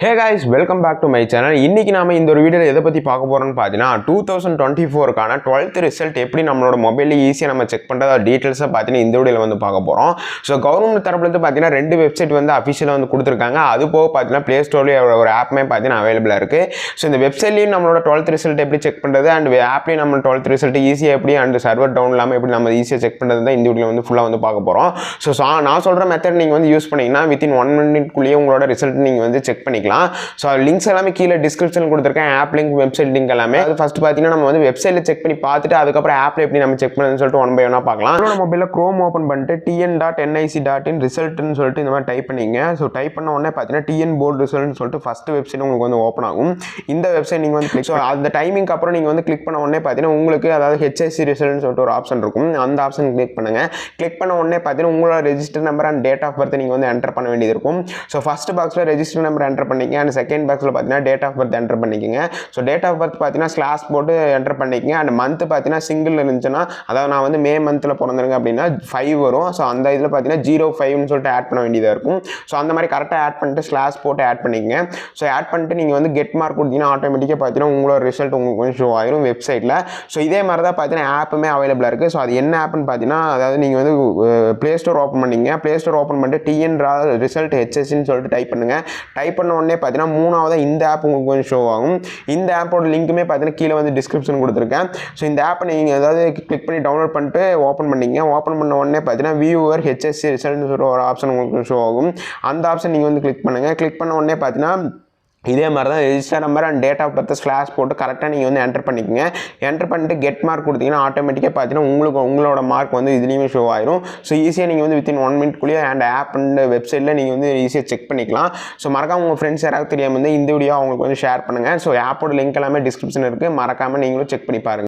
Hey guys welcome back to my channel இன்றைக்கி நாம இந்த ஒரு வீடியோவில் எதை பற்றி பார்க்க போகிறோம்னு பார்த்தீங்கன்னா டூ தௌசண்ட் டுவெண்ட்டி ஃபோருக்கான டுவெல்த் ரிசல்ட் எப்படி நம்மளோட மொபைலில் ஈஸியாக நம்ம செக் பண்ணுறது டீட்டெயில்ஸை பார்த்தீங்கன்னா இந்த வீடியோவில் வந்து பார்க்க போகிறோம் ஸோ கவர்மெண்ட் தரப்புலேருந்து பார்த்தீங்கன்னா ரெண்டு வெப்சைட் வந்து அஃபிஷியலாக வந்து கொடுத்துருக்காங்க. அது போக பார்த்தீங்கன்னா ப்ளே ஸ்டோர்லேயே ஒரு ஆப்மே பார்த்தீங்கன்னா அவைலபிளாக இருக்குது ஸோ இந்த வெப்சைட்லேயும் நம்மளோட டுவெல்த் ரிசல்ட் எப்படி செக் பண்ணுறது அண்ட் ஆப்லேயும் நம்ம டுவெல்த் ரிசல்ட் ஈஸியாக எப்படி அண்ட் சர்வர் டவுன் இல்லாமல் எப்படி நம்ம ஈஸியாக செக் பண்ணுறது தான் இந்த வீடியோ வந்து ஃபுல்லாக வந்து பார்க்க போகிறோம் ஸோ நான் சொல்கிற மெத்தட் நீங்கள் வந்து யூஸ் பண்ணிங்கன்னா வித்தின் ஒன் மினிட்குள்ளேயே உங்களோட ரிசல்ட் நீங்கள் வந்து செக் பண்ணிக்கலாம். ஸோ லிங்க்ஸ் எல்லாமே கீழே டிஸ்கிரிப்ஷன் கொடுத்துருக்கேன். ஆப் லிங்க் வெப்சைட் லிங்க் எல்லாமே. அது ஃபஸ்ட் பார்த்தீங்கன்னா நம்ம வந்து வெப்சைட்டில் செக் பண்ணி பார்த்துட்டு அதுக்கப்புறம் ஆப்பில் எப்படி நம்ம செக் பண்ணுன்னு சொல்லிட்டு ஒன் பை ஒன்னாக பார்க்கலாம். நம்ம மொபைலில் க்ரோம் ஓப்பன் பண்ணிட்டு TN dot NIC dot in ரிசல்ட்னு சொல்லிட்டு இந்த மாதிரி டைப் பண்ணிங்க. ஸோ டைப் பண்ண உடனே பார்த்தீங்கன்னா டிஎன் போர்டு ரிசல்ட்னு சொல்லிட்டு ஃபஸ்ட் வெப்சைட் உங்களுக்கு வந்து ஓப்பன் ஆகும். இந்த வெப்சைட் நீங்கள் வந்து கிளிக் ஸோ அந்த டைமிங்க்கு அப்புறம் நீங்கள் வந்து கிளிக் பண்ண உடனே பார்த்தீங்கன்னா உங்களுக்கு அதாவது ஹெச்எஸ்சி ரிசல்ட்னு சொல்லிட்டு ஒரு ஆப்ஷன் இருக்கும். அந்த ஆப்ஷன் கிளிக் பண்ணுங்க. கிளிக் பண்ண உடனே பார்த்தீங்கன்னா உங்களோட register number and date of birth நீங்கள் வந்து என்டர் பண்ண வேண்டியது இருக்கும். ஸோ ஃபஸ்ட் பாக்ஸில் ரெஜிஸ்டர் நம்பர் என்டர் பண்ணிக்கங்க. அண்ட் செகண்ட் பாக்ஸில் பார்த்தீங்கன்னா டேட் ஆஃப் பர்த் என்டர் பண்ணிக்கங்க. ஸோ டேட் ஆஃப் பர்த் பார்த்தீங்கன்னா ஸ்லாஸ் போட்டு என்டர் பண்ணிக்கங்க. அண்ட் மந்த் பார்த்தீங்கன்னா சிங்கிள் இருந்துச்சுன்னா அதாவது நான் வந்து மே மந்தில் பிறந்திருங்க அப்படின்னா ஃபைவ் வரும். ஸோ அந்த இதில் பார்த்தீங்கன்னா ஜீரோ ஃபைவ்னு சொல்லிட்டு ஆட் பண்ண வேண்டியதாக இருக்கும். ஸோ அந்த மாதிரி கரெக்டாக ஆட் பண்ணிட்டு ஸ்லாஸ் போட்டு ஆட் பண்ணிக்கங்க. ஸோ ஆட் பண்ணிட்டு நீங்கள் வந்து கெட் மார்க் கொடுத்தீங்கன்னா ஆட்டோமேட்டிக்காக பார்த்தீங்கன்னா உங்களோட ரிசல்ட் உங்களுக்கு கொஞ்சம் ஷோ ஆயிரும் வெப்சைட்டில் ஸோ இதே மாதிரி தான் பார்த்தீங்கன்னா ஆப்புமே அவைலபிளாக இருக்குது ஸோ அது என்ன ஆப்னு பார்த்தீங்கன்னா அதாவது நீங்கள் வந்து ப்ளே ஸ்டோர் ஓப்பன் பண்ணிங்க ப்ளே ஸ்டோர் ஓப்பன் பண்ணிட்டு டிஎன் ரிசல்ட் ஹெச்எஸ்ன்னு சொல்லிட்டு டைப் பண்ணுங்கள் டைப் பண்ண உடனே பார்த்தீங்கன்னா மூணாவது இந்த ஆப் உங்களுக்கு கொஞ்சம் ஷோ ஆகும். இந்த ஆப்போட லிங்க்குமே பார்த்தீங்கன்னா கீழே வந்து டிஸ்கிரிப்ஷன் கொடுத்துருக்கேன். ஸோ இந்த ஆப்பை நீங்கள் ஏதாவது கிளிக் பண்ணி டவுன்லோட் பண்ணிட்டு ஓப்பன் பண்ணிங்க ஓப்பன் பண்ண உடனே பார்த்தீங்கன்னா வியூவர் ஹெச்எஸ்சி ரிசல்ட்னு சொல்கிற ஒரு ஆப்ஷன் உங்களுக்கு ஷோ ஆகும். அந்த ஆப்ஷன் நீங்கள் வந்து கிளிக் பண்ணுங்கள் கிளிக் பண்ண உடனே பார்த்தீங்கன்னா இதே மாதிரி தான் register number and date of birth slash போட்டு கரெக்டாக நீங்கள் வந்து என்டர் பண்ணிக்கங்க. என்டர் பண்ணிட்டு கெட் மார்க் கொடுத்தீங்கன்னா ஆட்டோமேட்டிக்காக பார்த்தீங்கன்னா உங்களுக்கு உங்களோட மார்க் வந்து இதுலேயுமே ஷோ ஆயிரும். ஸோ ஈஸியாக நீங்கள் வந்து வித்தின் ஒன் மினிட்குள்ளேயே அண்ட் ஆப் அண்ட் வெப்சைட்டில் நீங்கள் வந்து ஈஸியாக செக் பண்ணிக்கலாம். ஸோ மறக்காம உங்கள் ஃப்ரெண்ட்ஸ் யாராவது தெரியாமல் வந்து இந்த வீடியோ அவங்களுக்கு வந்து ஷேர் பண்ணுங்கள் ஸோ ஆப்போட லிங்க் எல்லாமே டிஸ்கிரிப்ஷன் இருக்குது மறக்காமல் நீங்களும் செக் பண்ணி பாருங்கள்